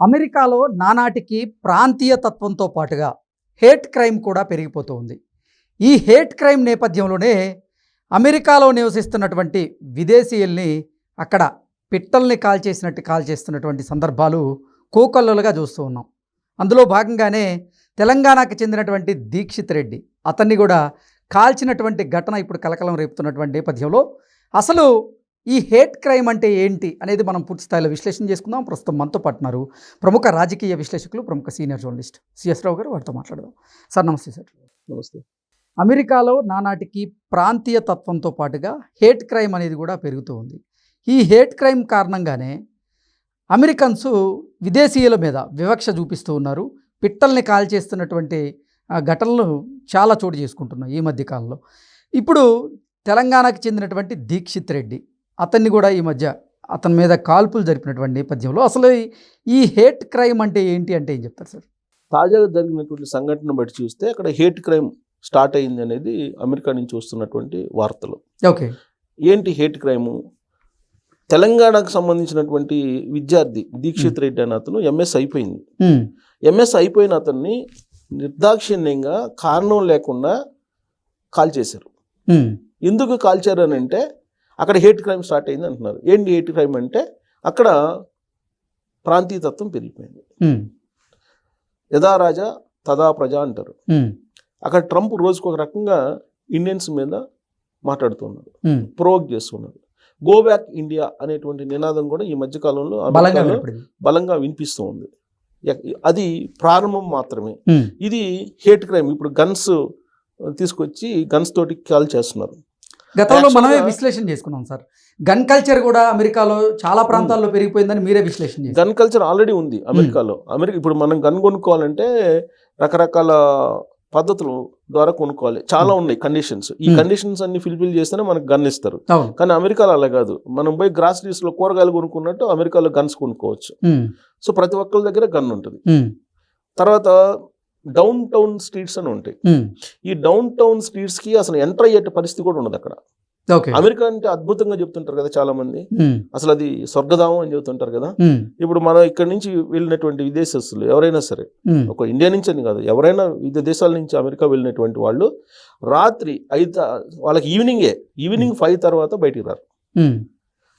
అమెరికాలో నానాటికి ప్రాంతీయ తత్వంతో పాటుగా హేట్ క్రైమ్ కూడా పెరిగిపోతూ ఉంది ఈ హేట్ క్రైమ్ నేపథ్యంలోనే అమెరికాలో నివసిస్తున్నటువంటి విదేశీయుల్ని అక్కడ పిట్టల్ని కాల్చేసినట్టు కాల్చేస్తున్నటువంటి సందర్భాలు కోకొల్లలుగా చూస్తూ ఉన్నాం. అందులో భాగంగానే తెలంగాణకు చెందినటువంటి దీక్షిత్ రెడ్డి అతన్ని కూడా కాల్చినటువంటి ఘటన ఇప్పుడు కలకలం రేపుతున్నటువంటి నేపథ్యంలో అసలు ఈ హేట్ క్రైమ్ అంటే ఏంటి అనేది మనం పూర్తి స్థాయిలో విశ్లేషణ చేసుకుందాం. ప్రస్తుతం మనతో పాటున్నారు ప్రముఖ రాజకీయ విశ్లేషకులు ప్రముఖ సీనియర్ జర్నలిస్ట్ సిఎస్ రావు గారు. వారితో మాట్లాడదాం. సార్ నమస్తే సార్. నమస్తే. అమెరికాలో నానాటికి ప్రాంతీయ తత్వంతో పాటుగా హేట్ క్రైమ్ అనేది కూడా పెరుగుతూ ఉంది. ఈ హేట్ క్రైమ్ కారణంగానే అమెరికన్స్ విదేశీయుల మీద వివక్ష చూపిస్తూ ఉన్నారు. పిట్టల్ని కాల్చేస్తున్నటువంటి ఘటనలు చాలా చోటు చేసుకుంటున్నాయి ఈ మధ్య కాలంలో. ఇప్పుడు తెలంగాణకు చెందినటువంటి దీక్షిత్ రెడ్డి అతన్ని కూడా ఈ మధ్య అతని మీద కాల్పులు జరిపినటువంటి నేపథ్యంలో అసలు ఈ- హేట్ క్రైమ్ అంటే ఏంటి అంటే ఏం చెప్తారు సార్? తాజాగా జరిగినటువంటి సంఘటన బట్టి చూస్తే అక్కడ హేట్ క్రైమ్ స్టార్ట్ అయింది అనేది అమెరికా నుంచి వస్తున్నటువంటి వార్తలు. ఓకే. ఏంటి హేట్ క్రైము? తెలంగాణకు సంబంధించినటువంటి విద్యార్థి దీక్షిత్ రెడ్డి అని అతను ఎంఎస్ అయిపోయింది. ఎంఎస్ అయిపోయిన అతన్ని నిర్దాక్షిణ్యంగా కారణం లేకుండా కాల్ చేశారు. ఎందుకు కాల్చారు అని అంటే అక్కడ హేట్ క్రైమ్ స్టార్ట్ అయింది అంటున్నారు. ఏంటి హేట్ క్రైమ్ అంటే అక్కడ ప్రాంతీయతత్వం పెరిగిపోయింది. యథా రాజా తదా ప్రజ అంటారు. అక్కడ ట్రంప్ రోజుకు ఒక రకంగా ఇండియన్స్ మీద మాట్లాడుతున్నాడు. ప్రోవోక్ చేస్తున్నాడు గో బ్యాక్ ఇండియా అనేటువంటి నినాదం కూడా ఈ మధ్య కాలంలో బలంగా వినిపిస్తూ ఉంది. అది ప్రారంభం మాత్రమే. ఇది హేట్ క్రైమ్. ఇప్పుడు గన్స్ తీసుకొచ్చి గన్స్ తోటి కాల్ చేస్తున్నారు. గతంలో మనమే విశ్లేషణ చేసుకున్నాం సార్ గన్ కల్చర్ కూడా అమెరికాలో చాలా ప్రాంతాల్లో పెరిగిపోయిందని మీరే విశ్లేషణ గన్ కల్చర్ ఆల్రెడీ ఉంది అమెరికాలో. అమెరికా ఇప్పుడు మనం గన్ కొనుక్కోవాలంటే రకరకాల పద్ధతుల ద్వారా కొనుక్కోవాలి. చాలా ఉన్నాయి కండిషన్స్ ఈ Hmm. కండిషన్స్ అన్ని ఫిల్ఫిల్ చేస్తేనే మనకు గన్ ఇస్తారు. కానీ అమెరికాలో అలా కాదు. మనం పోయి గ్రాసరీస్లో కూరగాయలు కొనుక్కున్నట్టు అమెరికాలో గన్స్ కొనుక్కోవచ్చు. సో ప్రతి ఒక్కరి దగ్గర గన్ ఉంటుంది. తర్వాత డౌన్ టౌన్ స్ట్రీట్స్ అని ఉంటాయి. ఈ డౌన్ టౌన్ స్ట్రీట్స్కి అసలు ఎంటర్ అయ్యే పరిస్థితి కూడా ఉండదు అక్కడ. అమెరికా అంటే అద్భుతంగా చెప్తుంటారు కదా చాలా మంది అసలు అది స్వర్గధామం అని చెబుతుంటారు కదా. ఇప్పుడు మనం ఇక్కడ నుంచి వెళ్ళినటువంటి విదేశస్తులు ఎవరైనా సరే ఒక ఇండియా నుంచి అని కాదు ఎవరైనా వివిధ దేశాల నుంచి అమెరికా వెళ్ళినటువంటి వాళ్ళు రాత్రి ఐదు వాళ్ళకి ఈవినింగే ఈవినింగ్ ఫైవ్ తర్వాత బయటికి రారు.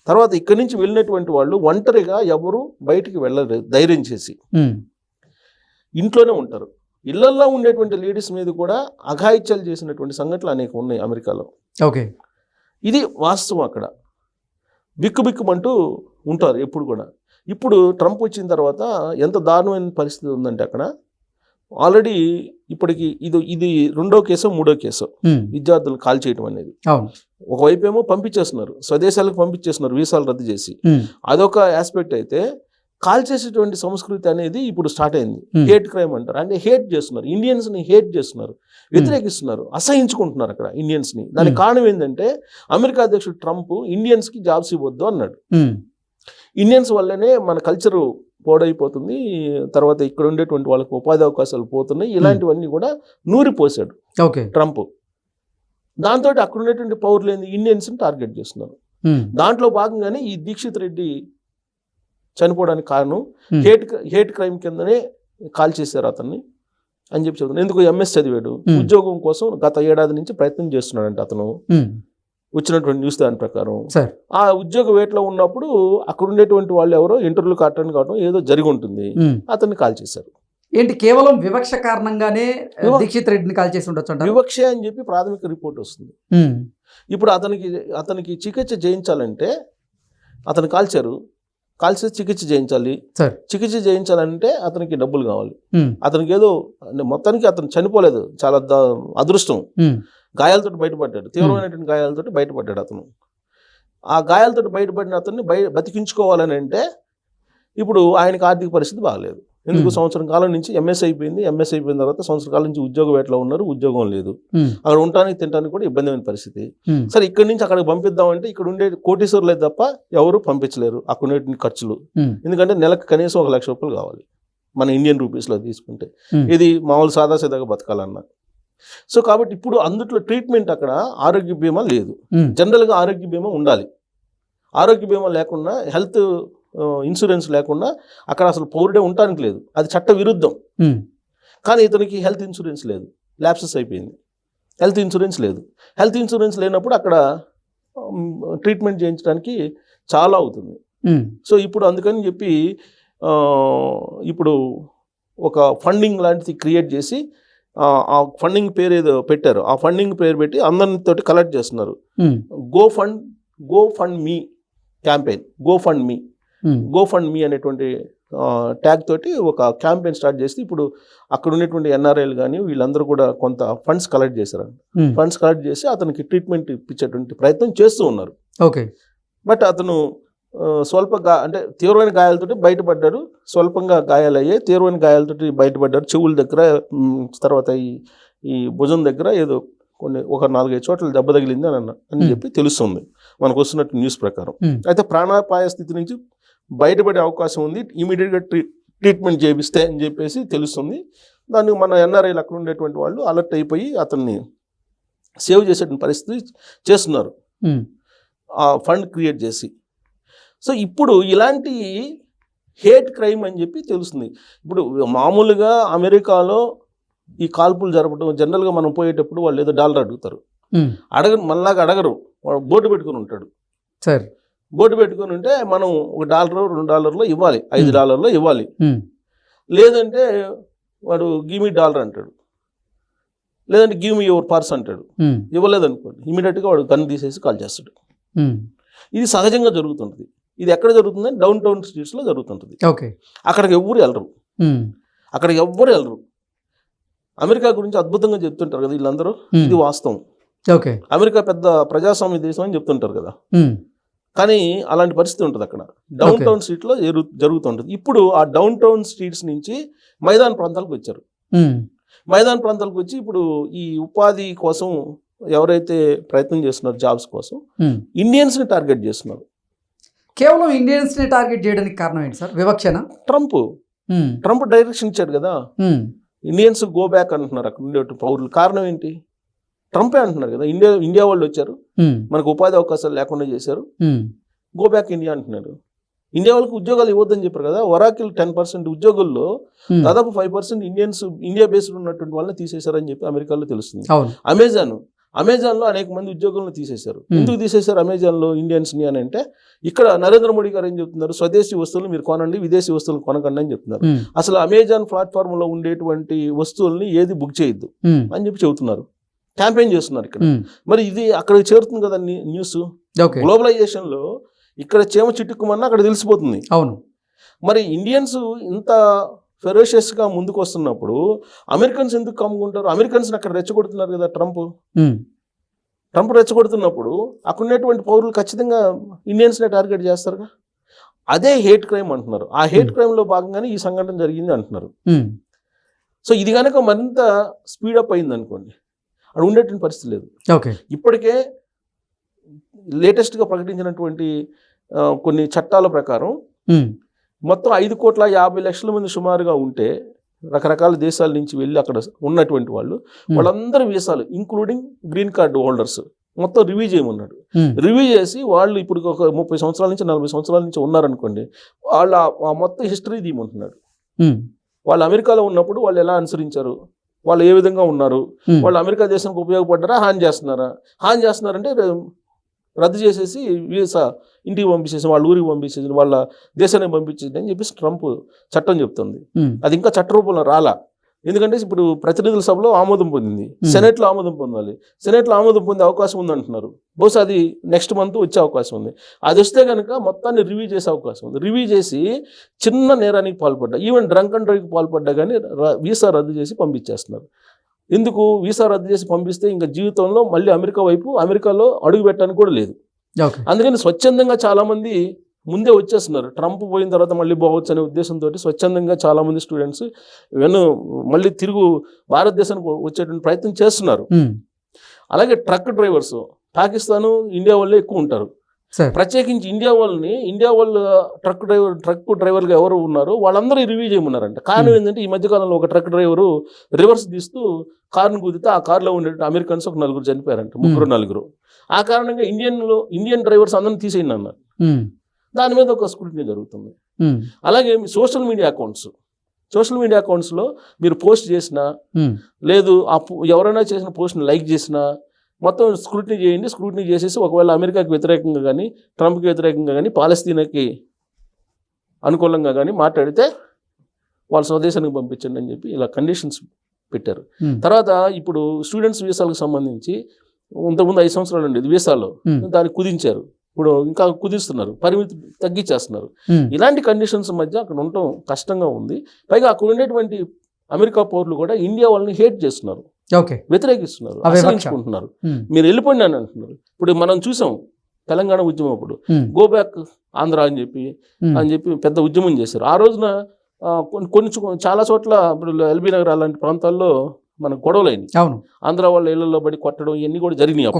తర్వాత ఇక్కడి నుంచి వెళ్ళినటువంటి వాళ్ళు ఒంటరిగా ఎవరు బయటికి వెళ్ళరు ధైర్యం చేసి. ఇంట్లోనే ఉంటారు. ఇళ్ళల్లో ఉండేటువంటి లేడీస్ మీద కూడా అఘాయిత్యాలు చేసినటువంటి సంఘటనలు అనేక ఉన్నాయి అమెరికాలో. ఓకే. ఇది వాస్తవం అక్కడ. బిక్కుబిక్కుమంటూ ఉంటారు ఎప్పుడు కూడా. ఇప్పుడు ట్రంప్ వచ్చిన తర్వాత ఎంత దారుణమైన పరిస్థితి ఉందంటే అక్కడ ఆల్రెడీ ఇప్పటికి ఇది ఇది రెండో కేసు మూడో కేసు విద్యార్థులు కాల్ చేయడం అనేది. ఒకవైపు ఏమో పంపించేస్తున్నారు స్వదేశాలకు పంపించేస్తున్నారు వీసాలు రద్దు చేసి. అదొక ఆస్పెక్ట్ అయితే కాల్ చేసేటువంటి సంస్కృతి అనేది ఇప్పుడు స్టార్ట్ అయింది. Hmm. హేట్ క్రైమ్ అంటారు. అంటే హేట్ చేస్తున్నారు. ఇండియన్స్ని హేట్ చేస్తున్నారు. వ్యతిరేకిస్తున్నారు. అసహించుకుంటున్నారు అక్కడ ఇండియన్స్ని దానికి Hmm. కారణం ఏంటంటే అమెరికా అధ్యక్షుడు ట్రంప్ ఇండియన్స్కి జాబ్స్ ఇవ్వద్దు అన్నాడు. ఇండియన్స్ వల్లనే మన కల్చర్ పోడైపోతుంది. తర్వాత ఇక్కడ ఉండేటువంటి వాళ్ళకి ఉపాధి అవకాశాలు పోతున్నాయి. ఇలాంటివన్నీ కూడా నూరిపోసాడు ఓకే. ట్రంప్. దాంతో అక్కడ ఉండేటువంటి పౌరులు ఏంది? ఇండియన్స్ని టార్గెట్ చేస్తున్నారు. దాంట్లో భాగంగానే ఈ దీక్షిత్ రెడ్డి చనిపోవడానికి కారణం హేట్ హేట్ క్రైమ్ కిందనే కాల్ చేశారు అతన్ని అని చెప్పి చెప్తున్నాను ఎందుకు ఎంఎస్ చదివాడు. ఉద్యోగం కోసం గత ఏడాది నుంచి ప్రయత్నం చేస్తున్నాడంట అతను. వచ్చినటువంటి న్యూస్ దాని ప్రకారం. ఆ ఉద్యోగ వేటలో ఉన్నప్పుడు అక్కడ ఉండేటువంటి వాళ్ళు ఎవరో ఇంటర్వ్యూలు కట్టడానికి కావడం ఏదో జరిగి ఉంటుంది. అతన్ని కాల్ చేశారు. ఏంటి కేవలం వివక్ష కారణంగానే దీక్షిత్ రెడ్డిని కాల్ చేసి ఉండొచ్చు వివక్ష అని చెప్పి ప్రాథమిక రిపోర్ట్ వస్తుంది. ఇప్పుడు అతనికి అతనికి చికిత్స చేయించాలంటే అతను కాల్చారు కాల్చి చికిత్స చేయించాలి. చికిత్స చేయించాలంటే అతనికి డబ్బులు కావాలి. అతనికి ఏదో మొత్తానికి అతను చనిపోలేదు. చాలా అదృష్టం. గాయాలతో బయటపడ్డాడు. తీవ్రమైనటువంటి గాయాలతో బయటపడ్డాడు అతను. ఆ గాయాలతో బయటపడిన అతన్ని బయ బతికించుకోవాలని అంటే ఇప్పుడు ఆయనకి ఆర్థిక పరిస్థితి బాగలేదు. ఎందుకు. సంవత్సరం కాలం నుంచి ఎంఎస్ అయిపోయింది ఎంఎస్ అయిపోయిన తర్వాత సంవత్సరం కాలం నుంచి ఉద్యోగ వేటలో ఉన్నారు ఉద్యోగం లేదు. అక్కడ ఉండడానికి తినడానికి కూడా ఇబ్బందిమైన పరిస్థితి. సరే ఇక్కడి నుంచి అక్కడికి పంపిద్దామంటే ఇక్కడ ఉండే కోటీశ్వరులే తప్ప ఎవరు పంపించలేరు అక్కడ ఉండే ఖర్చులు ఎందుకంటే నెలకు కనీసం ఒక లక్ష రూపాయలు కావాలి మన ఇండియన్ రూపీస్లో తీసుకుంటే. ఇది మామూలు సాదాసీదాగా బతకాలన్నా. సో కాబట్టి ఇప్పుడు అందుట్లో ట్రీట్మెంట్ అక్కడ ఆరోగ్య బీమా లేదు. జనరల్గా ఆరోగ్య బీమా ఉండాలి. ఆరోగ్య బీమా లేకుండా హెల్త్ ఇన్సూరెన్స్ లేకుండా అక్కడ అసలు పౌరుడే ఉండటానికి లేదు. అది చట్ట విరుద్ధం. కానీ ఇతనికి హెల్త్ ఇన్సూరెన్స్ లేదు. ల్యాప్సెస్ అయిపోయింది. హెల్త్ ఇన్సూరెన్స్ లేదు. హెల్త్ ఇన్సూరెన్స్ లేనప్పుడు అక్కడ ట్రీట్మెంట్ చేయించడానికి చాలా అవుతుంది. సో ఇప్పుడు అందుకని చెప్పి ఇప్పుడు ఒక ఫండింగ్ లాంటిది క్రియేట్ చేసి ఆ, ఫండింగ్ పేరు ఏదో పెట్టారు. ఆ ఫండింగ్ పేరు పెట్టి అందరితోటి కలెక్ట్ చేస్తున్నారు. Go fund go fund me campaign go fund me go fund me అనేటువంటి ట్యాగ్ తోటి ఒక క్యాంపెయిన్ స్టార్ట్ చేసి ఇప్పుడు అక్కడ ఉన్నటువంటి ఎన్ఆర్ఐలు కానీ వీళ్ళందరూ కూడా కొంత ఫండ్స్ కలెక్ట్ చేశారు. ఉమ్, ఫండ్స్ కలెక్ట్ చేసి అతనికి ట్రీట్మెంట్ ఇప్పించేటువంటి ప్రయత్నం చేస్తూ ఉన్నారు. ఓకే బట్ అతను స్వల్ప గా అంటే తీవ్రమైన గాయాలతోటి బయటపడ్డాడు. స్వల్పంగా గాయాలయ్యాయి. తీవ్రమైన గాయాలతోటి బయటపడ్డాడు. చెవుల దగ్గర తర్వాత ఈ ఈ భుజం దగ్గర ఏదో కొన్ని ఒక నాలుగైదు చోట్ల దెబ్బ తగిలింది అని అన్న అని Hmm. చెప్పి తెలుస్తుంది. మనకు వస్తున్నట్టు న్యూస్ ప్రకారం. Hmm. అయితే ప్రాణాపాయ స్థితి నుంచి బయటపడే అవకాశం ఉంది. ఇమీడియట్గా ట్రీ ట్రీట్మెంట్ చేపిస్తే అని చెప్పేసి తెలుస్తుంది. దాన్ని మన ఎన్ఆర్ఐలు అక్కడ ఉండేటువంటి వాళ్ళు అలర్ట్ అయిపోయి అతన్ని సేవ్ చేసేటువంటి పరిస్థితి చేస్తున్నారు. ఉమ్, ఆ ఫండ్ క్రియేట్ చేసి. సో ఇప్పుడు ఇలాంటి హేట్ క్రైమ్ అని చెప్పి తెలుస్తుంది. ఇప్పుడు మామూలుగా అమెరికాలో ఈ కాల్పులు జరపడం జనరల్గా మనం పోయేటప్పుడు వాళ్ళు ఏదో డాలర్ అడుగుతారు. ఉమ్, అడగరు మనలాగా అడగరు. బోర్డు పెట్టుకుని ఉంటాడు. సరే. బోర్డు పెట్టుకుని ఉంటే మనం ఒక డాలర్ రెండు డాలర్లో ఇవ్వాలి ఐదు. డాలర్లో ఇవ్వాలి. లేదంటే వాడు గివ్ మీ డాలర్ అంటాడు. లేదంటే గివ్ మీ యువర్ పర్స్ అంటాడు. ఉమ్, ఇవ్వలేదనుకోండి. ఇమీడియట్గా వాడు గన్ తీసేసి కాల్ చేస్తాడు. ఇది సహజంగా జరుగుతుంటుంది. ఇది ఎక్కడ జరుగుతుంది డౌన్ టౌన్ స్ట్రీట్స్లో జరుగుతుంటుంది. ఓకే. అక్కడికి ఎవ్వరు వెళ్ళరు. అక్కడికి ఎవ్వరు వెళ్ళరు. అమెరికా గురించి అద్భుతంగా చెప్తుంటారు కదా వీళ్ళందరూ? ఇది వాస్తవం. ఓకే. అమెరికా పెద్ద ప్రజాస్వామ్య దేశం అని చెప్తుంటారు కదా? కానీ అలాంటి పరిస్థితి ఉంటుంది అక్కడ. డౌన్. టౌన్ స్ట్రీట్లో జరుగు జరుగుతుంటుంది. ఇప్పుడు ఆ డౌన్ టౌన్ స్ట్రీట్స్ నుంచి మైదాన ప్రాంతాలకు వచ్చారు. మైదాన ప్రాంతాలకు వచ్చి ఇప్పుడు ఈ ఉపాధి కోసం ఎవరైతే ప్రయత్నం చేస్తున్నారు జాబ్స్ కోసం ఉమ్. ఇండియన్స్ని టార్గెట్ చేస్తున్నారు. కేవలం ఇండియన్స్ని టార్గెట్ చేయడానికి కారణం ఏంటి సార్? వివక్షన? ట్రంప్ ట్రంప్ డైరెక్షన్ ఇచ్చాడు కదా. ఇండియన్స్ గో బ్యాక్ అంటున్నారు అక్కడ ఉండే పౌరులు. కారణం ఏంటి? ట్రంపే అంటున్నారు కదా. ఇండియా ఇండియా వాళ్ళు వచ్చారు. మనకు ఉపాధి అవకాశాలు లేకుండా చేశారు. గో బ్యాక్ ఇండియా అంటున్నారు. ఇండియా వాళ్ళకి ఉద్యోగాలు ఇవ్వద్దని చెప్పారు కదా. వరాకిల్ టెన్ పర్సెంట్ ఉద్యోగుల్లో దాదాపు five percent Indians India based ఉన్నటువంటి వాళ్ళని తీసేశారని చెప్పి అమెరికాలో తెలుస్తుంది. అవును. అమెజాన్ అమెజాన్లో అనేక మంది ఉద్యోగులను తీసేశారు. ఎందుకు తీసేశారు అమెజాన్లో ఇండియన్స్ని అని అంటే ఇక్కడ నరేంద్ర మోడీ గారు ఏం చెప్తున్నారు? స్వదేశీ వస్తువులు మీరు కొనండి విదేశీ వస్తువులు కొనకండి అని చెప్తున్నారు. అసలు అమెజాన్ ప్లాట్ఫామ్లో ఉండేటువంటి వస్తువుల్ని ఏది బుక్ చేయొద్దు అని చెప్పి చెబుతున్నారు. క్యాంపెయిన్ చేస్తున్నారు ఇక్కడ. మరి ఇది అక్కడికి చేరుతుంది కదా న్యూ- న్యూస్? గ్లోబలైజేషన్లో ఇక్కడ చీమ చిట్టుకుమన్నా అక్కడ తెలిసిపోతుంది. అవును. మరి ఇండియన్స్ ఇంత ఫెరోషియస్గా ముందుకు వస్తున్నప్పుడు అమెరికన్స్ ఎందుకు కమ్ముకుంటారు? అమెరికన్స్ అక్కడ రెచ్చగొడుతున్నారు కదా ట్రంప్? ట్రంప్ రెచ్చగొడుతున్నప్పుడు అక్కడ ఉన్నటువంటి పౌరులు ఖచ్చితంగా ఇండియన్స్నే టార్గెట్ చేస్తారుగా? అదే హేట్ క్రైమ్ అంటున్నారు. ఆ హేట్ Hmm. క్రైమ్లో భాగంగానే ఈ సంఘటన జరిగింది అంటున్నారు. సో ఇది కనుక మరింత స్పీడప్ అయింది అనుకోండి అక్కడ ఉండేటువంటి పరిస్థితి లేదు. ఓకే. ఇప్పటికే లేటెస్ట్గా ప్రకటించినటువంటి కొన్ని చట్టాల ప్రకారం మొత్తం ఐదు కోట్ల యాభై లక్షల మంది సుమారుగా ఉంటే రకరకాల దేశాల నుంచి వెళ్ళి అక్కడ ఉన్నటువంటి వాళ్ళు వాళ్ళందరి వీసాలు ఇంక్లూడింగ్ గ్రీన్ కార్డు హోల్డర్స్. మొత్తం రివ్యూ చేయమన్నాడు. రివ్యూ చేసి వాళ్ళు ఇప్పుడు ఒక ముప్పై సంవత్సరాల నుంచి నలభై సంవత్సరాల నుంచి ఉన్నారనుకోండి వాళ్ళు ఆ- మొత్తం హిస్టరీ తీయమంటున్నాడు. వాళ్ళు అమెరికాలో ఉన్నప్పుడు వాళ్ళు ఎలా అనుసరించారు? వాళ్ళు ఏ విధంగా ఉన్నారు? వాళ్ళు అమెరికా దేశానికి ఉపయోగపడ్డారా? హాని చేస్తున్నారా? హాని చేస్తున్నారంటే రద్దు చేసేసి వీసా ఇంటికి పంపించేసి వాళ్ళ ఊరికి పంపించేసి వాళ్ళ దేశానికి పంపించేసి అని చెప్పేసి ట్రంప్ చట్టం చెప్తుంది. అది ఇంకా చట్ట రూపంలో రాలా? ఎందుకంటే ఇప్పుడు ప్రతినిధుల సభలో ఆమోదం పొందింది. సెనెట్లో ఆమోదం పొందాలి. సెనెట్లో ఆమోదం పొందే అవకాశం ఉంది అంటున్నారు బహుశా అది నెక్స్ట్ మంత్ వచ్చే అవకాశం ఉంది. అది వస్తే కనుక మొత్తాన్ని రివ్యూ చేసే అవకాశం ఉంది. రివ్యూ చేసి చిన్న నేరానికి పాల్పడ్డా ఈవెన్ డ్రంక్ అండ్ డ్రైవ్కి పాల్పడ్డా కానీ వీసా రద్దు చేసి పంపించేస్తున్నారు. ఎందుకు వీసా రద్దు చేసి పంపిస్తే ఇంకా జీవితంలో మళ్ళీ అమెరికా వైపు అమెరికాలో అడుగు పెట్టడానికి కూడా లేదు. అందుకని స్వచ్ఛందంగా చాలామంది ముందే వచ్చేస్తున్నారు. ట్రంప్ పోయిన తర్వాత మళ్ళీ పోవచ్చు అనే ఉద్దేశంతో స్వచ్ఛందంగా చాలామంది స్టూడెంట్స్ వెను మళ్ళీ తిరుగు భారతదేశానికి వచ్చేటువంటి ప్రయత్నం చేస్తున్నారు. అలాగే ట్రక్ డ్రైవర్స్ పాకిస్తాన్ ఇండియా వాళ్ళే ఎక్కువ ఉంటారు. ప్రత్యేకించి ఇండియా వాళ్ళని ఇండియా వాళ్ళ ట్రక్ డ్రైవర్ ట్రక్ డ్రైవర్గా ఎవరు ఉన్నారో వాళ్ళందరూ రివ్యూ చేయమన్నారంట. కారణం. ఏంటంటే ఈ మధ్యకాలంలో ఒక ట్రక్ డ్రైవరు రివర్స్ తీస్తూ కారును కుదితే ఆ కారులో ఉండే అమెరికన్స్ ఒక నలుగురు చనిపోయారంట. ముగ్గురు నలుగురు. ఆ కారణంగా ఇండియన్లో ఇండియన్ డ్రైవర్స్ అందరిని తీసేయండి అన్నారు. దాని మీద ఒక స్క్రూటినీ జరుగుతుంది. అలాగే మీ social media accounts. Social media అకౌంట్స్లో మీరు పోస్ట్ చేసినా లేదు ఆ ఎవరైనా చేసిన పోస్ట్ని లైక్ చేసినా మొత్తం స్క్రూటినీ చేయండి స్క్రూటినీ చేసేసి ఒకవేళ అమెరికాకి వ్యతిరేకంగా కానీ ట్రంప్కి వ్యతిరేకంగా కానీ పాలస్తీనాకి అనుకూలంగా కానీ మాట్లాడితే వాళ్ళ స్వదేశానికి పంపించండి అని చెప్పి ఇలా కండిషన్స్ పెట్టారు. తర్వాత ఇప్పుడు స్టూడెంట్స్ వీసాలకు సంబంధించి ఇంతకుముందు ఐదు సంవత్సరాలు ఉండేది వీసాలో దాన్ని కుదించారు. ఇప్పుడు ఇంకా కుదిస్తున్నారు పరిమితి తగ్గించేస్తున్నారు. ఇలాంటి కండిషన్స్ మధ్య అక్కడ ఉండటం కష్టంగా ఉంది. పైగా అక్కడ ఉండేటువంటి అమెరికా పౌరులు కూడా ఇండియా వాళ్ళని హేట్ చేస్తున్నారు. వ్యతిరేకిస్తున్నారు. అసహించుకుంటున్నారు. మీరు వెళ్ళిపోండి అని అంటున్నారు. ఇప్పుడు మనం చూసాం తెలంగాణ ఉద్యమం అప్పుడు. గో బ్యాక్ ఆంధ్ర అని చెప్పి అని చెప్పి పెద్ద ఉద్యమం చేశారు. ఆ రోజున కొన్ని చాలా చోట్ల ఇప్పుడు ఎల్బీ నగర్ అలాంటి ప్రాంతాల్లో మనకు గొడవలైంది. అవును. ఆంధ్ర వాళ్ళ ఇళ్ళలో పడి కొట్టడం ఇవన్నీ కూడా జరిగినాయి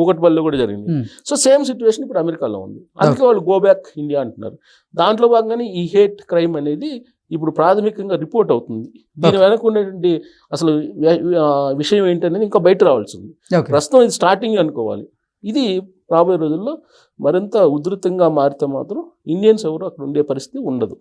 కుకట్పల్లిలో కూడా. జరిగింది సో సేమ్ సిచ్యువేషన్ ఇప్పుడు అమెరికాలో ఉంది. అందుకే వాళ్ళు గో బ్యాక్ ఇండియా అంటున్నారు. దాంట్లో భాగంగానే ఈ హేట్ క్రైమ్ అనేది ఇప్పుడు ప్రాథమికంగా రిపోర్ట్ అవుతుంది. దీని. వెనక ఉన్నటువంటి అసలు విషయం ఏంటనేది ఇంకా బయట రావాల్సి ఉంది. ప్రస్తుతం ఇది స్టార్టింగ్ అనుకోవాలి. ఇది రాబోయే రోజుల్లో మరింత ఉధృతంగా మారితే మాత్రం ఇండియన్స్ ఎవరు అక్కడ ఉండే పరిస్థితి ఉండదు.